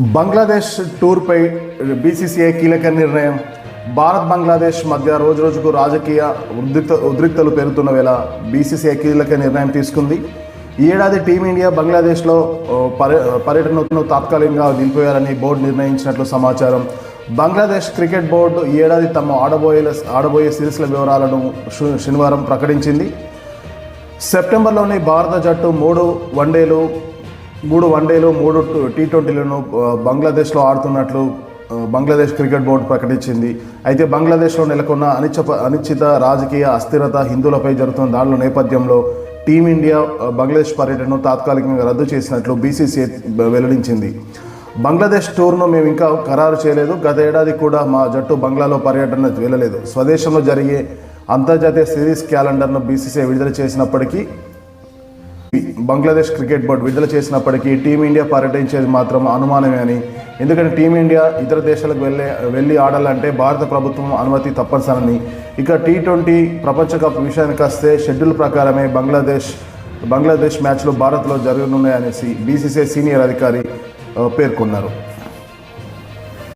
Bangladesh టూర్పై BCCI కీలక నిర్ణయం. భారత్ బంగ్లాదేశ్ మధ్య రోజు రోజుకు రాజకీయ ఉద్రిక్త ఉద్రిక్తలు పెరుగుతున్న వేళ బీసీసీఐ కీలక నిర్ణయం తీసుకుంది. ఈ ఏడాది టీమిండియా బంగ్లాదేశ్లో పర్య పర్యటనను తాత్కాలికంగా నిలిపేయాలని బోర్డు నిర్ణయించినట్లు సమాచారం. బంగ్లాదేశ్ క్రికెట్ బోర్డు ఈ ఏడాది తమ ఆడబోయే ఆడబోయే సిరీస్ల వివరాలను శనివారం ప్రకటించింది. సెప్టెంబర్లోని భారత జట్టు మూడు వన్డేలు మూడు వన్డేలు మూడు టీ ట్వంటీలను బంగ్లాదేశ్లో ఆడుతున్నట్లు బంగ్లాదేశ్ క్రికెట్ బోర్డు ప్రకటించింది. అయితే బంగ్లాదేశ్లో నెలకొన్న అనిచ అనిశ్చిత రాజకీయ అస్థిరత హిందువులపై జరుగుతున్న దాడుల నేపథ్యంలో టీమిండియా బంగ్లాదేశ్ పర్యటనను తాత్కాలికంగా రద్దు చేసినట్లు బీసీసీ వెల్లడించింది. బంగ్లాదేశ్ టూర్ను మేము ఇంకా ఖరారు చేయలేదు. గత ఏడాది కూడా మా జట్టు బంగ్లాలో పర్యటన వెళ్ళలేదు. స్వదేశంలో జరిగే అంతర్జాతీయ సిరీస్ క్యాలెండర్ను బీసీసీ విడుదల చేసినప్పటికీ బంగ్లాదేశ్ క్రికెట్ బోర్డు విడుదల చేసినప్పటికీ టీమిండియా పర్యటించేది మాత్రం అనుమానమే అని. ఎందుకంటే టీమిండియా ఇతర దేశాలకు వెళ్ళే వెళ్ళి ఆడాలంటే భారత ప్రభుత్వం అనుమతి తప్పనిసరని. ఇక టీ ట్వంటీ ప్రపంచ కప్ విషయానికి వస్తే షెడ్యూల్ ప్రకారమే బంగ్లాదేశ్ బంగ్లాదేశ్ మ్యాచ్లు భారత్లో జరగనున్నాయనేసి బీసీసీఐ సీనియర్ అధికారి పేర్కొన్నారు.